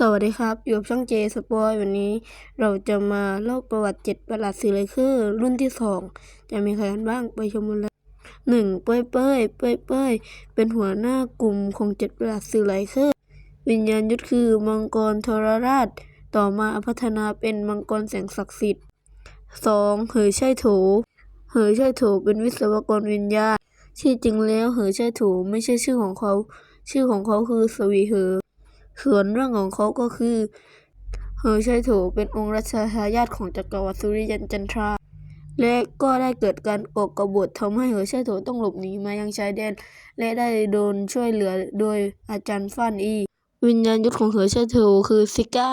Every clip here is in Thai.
สวัสดีครับ อยู่กับช่องเจสปอยวันนี้เราจะมาเล่าประวัติเจ็ดประหลาดสื่อเลยคือ รุ่นที่สองจะมีใครกันบ้างไปชมกันเลยหนึ่งเป้ยเป้ยเป้ยเป้ยเป็นหัวหน้ากลุ่มของเจ็ดประหลาดสื่อเลยคือ วิญญาณยุทธคือมังกรทรราช ต่อมาพัฒนาเป็นมังกรแสงศักดิ์สิทธิ์สองเหยใช่โถเหยใช่โถเป็นวิศวกรวิญญาณที่จริงแล้วเหยใช่โถไม่ใช่ชื่อของเขา ชื่อของเขาคือสวีเหอ ส่วนเรื่องของเขาก็คือเฮอร์ชัยโถเป็นองค์รัชทายาทของจักรวรรดิสุริยันจันทรา และก็ได้เกิดการก่อกบฏทำให้เฮอร์ชัยโถต้องหลบหนีมายังชายแดน และได้โดนช่วยเหลือโดยอาจารย์ฟานอี วิญญาณยุทธของเฮอร์ชัยโถคือซิก้า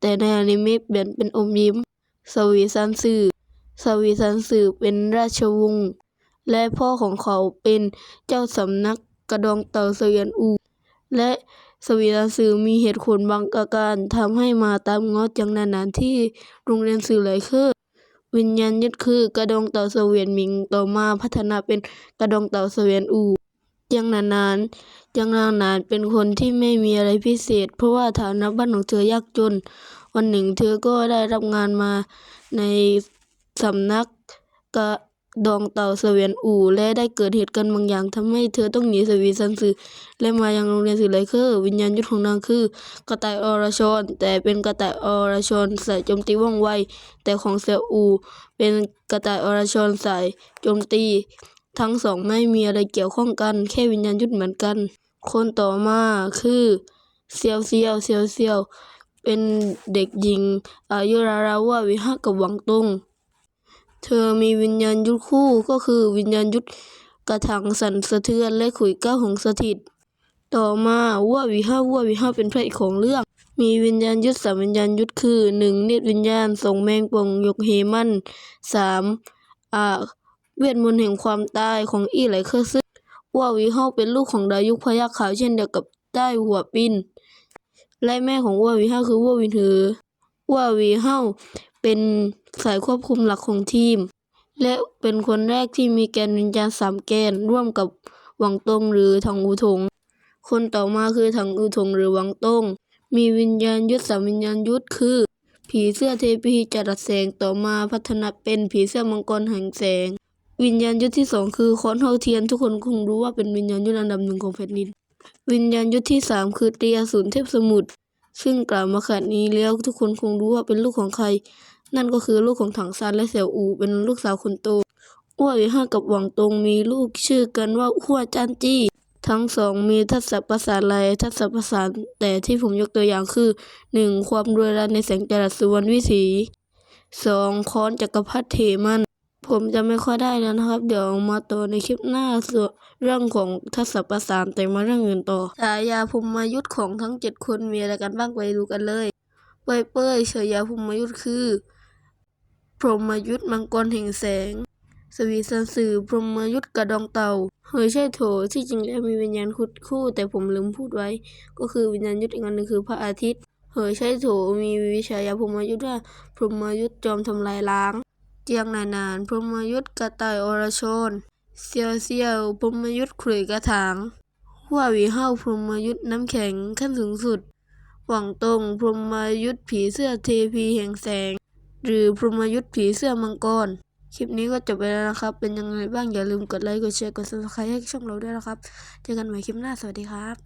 แต่ในอนิเมะเปลี่ยนเป็นอมยิ้ม สวีซันซือสวีซันซือเป็นราชวงศ์และพ่อของเขาเป็นเจ้าสำนักกระดองเต่าเสวียนอู และสวีรันสื่อมีเหตุผลบางประการทำให้มาตามง้อจังนานๆที่โรงเรียนสื่อหลเคอวิญญาณยึดคือกระดองเต่าเสวียนหมิงต่อมาพัฒนาเป็นกระดองเต่าเสวียนอูจังนานๆจังนานนานเป็นคนที่ไม่มีอะไรพิเศษ เพราะว่าฐานะบ้านของเธอยากจน วันหนึ่งเธอก็ได้รับงานมาในสำนักกะ ดองเต่าเสวียนอู่และได้เกิดเหตุการณ์บางอย่างทำให้เธอต้องหนีสวีซันซือและมายังโรงเรียนสือไลเคอร์วิญญาณยุทธของนางคือ กระต่ายอรชรแต่เป็นกระต่ายอรชรสายโจมตีว่องไว แต่ของเสี่ยวอูเป็นกระต่ายอรชรสายโจมตี ทั้งสองไม่มีอะไรเกี่ยวข้องกัน แค่วิญญาณยุทธเหมือนกัน คนต่อมาคือเซียวเซียวเซียวเซียวเป็นเด็กหญิงอายุราวๆว่าวิหะกับหวังตง เธอมีวิญญาณยุทธคู่ก็คือวิญญาณยุทธกระถังสั่นสะเทือนและขุยก้าหงสถิต ต่อมาวัววิห้าวัววิห้าเป็นพระเอกของเรื่อง มีวิญญาณยุทธสามวิญญาณยุทธคือหนึ่งเนตรวิญญาณสองแมงป่องยกเฮมันสามอ่าเวทมนต์แห่งความตายของอีไหลเคอร์ซึวัววิห้าเป็นลูกของดายุคพยัคฆ์ขาวเช่นเดียวกับได้หัวปินและแม่ของวัววิห้าคือวัววินเถือวัววิห้า เป็นสายควบคุมหลักของทีม และเป็นคนแรกที่มีแกนวิญญาณสามแกน ร่วมกับหวังตงหรือถังอูถง คนต่อมาคือถังอูถงหรือหวังตง มีวิญญาณยุทธสามวิญญาณยุทธคือ ผีเสื้อเทพีจรัสแสงต่อมาพัฒนาเป็นผีเสื้อมังกรแห่งแสง วิญญาณยุทธที่สองคือค้อนเฮาเทียนทุกคนคงรู้ว่าเป็นวิญญาณยุทธอันดับหนึ่งของแผ่นดิน วิญญาณยุทธที่สามคือเตียศูนย์เทพสมุทรซึ่งกล่าวมาขนาดนี้แล้วทุกคนคงรู้ว่าเป็นลูกของใคร นั่นก็คือลูกของถังซานและเสี่ยวอูเป็นลูกสาวคนโตอ้วหวีห้ากับหวังตงมีลูกชื่อกันว่าหัวจานจี้ ทั้งสองมีทัศประสานลายทัศประสานแต่ที่ผมยกตัวอย่างคือหนึ่งความรวยรันในแสงจรัสสุวรรณวิถีสองค้อนจักรพรรดิเถมัน ผมจะไม่ค่อยได้แล้วนะครับ เดี๋ยวมาต่อในคลิปหน้าส่วนเรื่องของทัศประสานแต่มาเรื่องอื่นต่อฉายาภูมิยุทธของทั้งเจ็ดคนมีอะไรกันบ้างไปดูกันเลยเป้ยเป้ยฉายาภูมิยุทธคือ พรหมยุทธมังกรแห่งแสง สวีสันสื่อพรหมยุทธกระดองเต่า เฮ้ยใช่โถที่จริงแล้วมีวิญญาณคุดคู่ แต่ผมลืมพูดไว้ ก็คือวิญญาณยุทธอีกอันหนึ่งคือพระอาทิตย์ เฮ้ยใช่โถมีวิชายาพรหมยุทธว่าพรหมยุทธจอมทำลายล้าง เจียงนานานพรหมยุทธกระต่ายอรชรเซียวเซียวพรหมยุทธขลุ่ยกระถางหัววีเห้าพรหมยุทธน้ำแข็งขั้นสูงสุดหวังตงพรหมยุทธผีเสื้อเทพีแห่งแสง หรือพรหมยุทธผีเสื้อมังกร คลิปนี้ก็จบไปแล้วนะครับ เป็นยังไงบ้างอย่าลืมกดไลค์ กดแชร์ กดซับสไครต์ให้ช่องเราด้วยนะครับ เจอกันใหม่คลิปหน้า สวัสดีครับ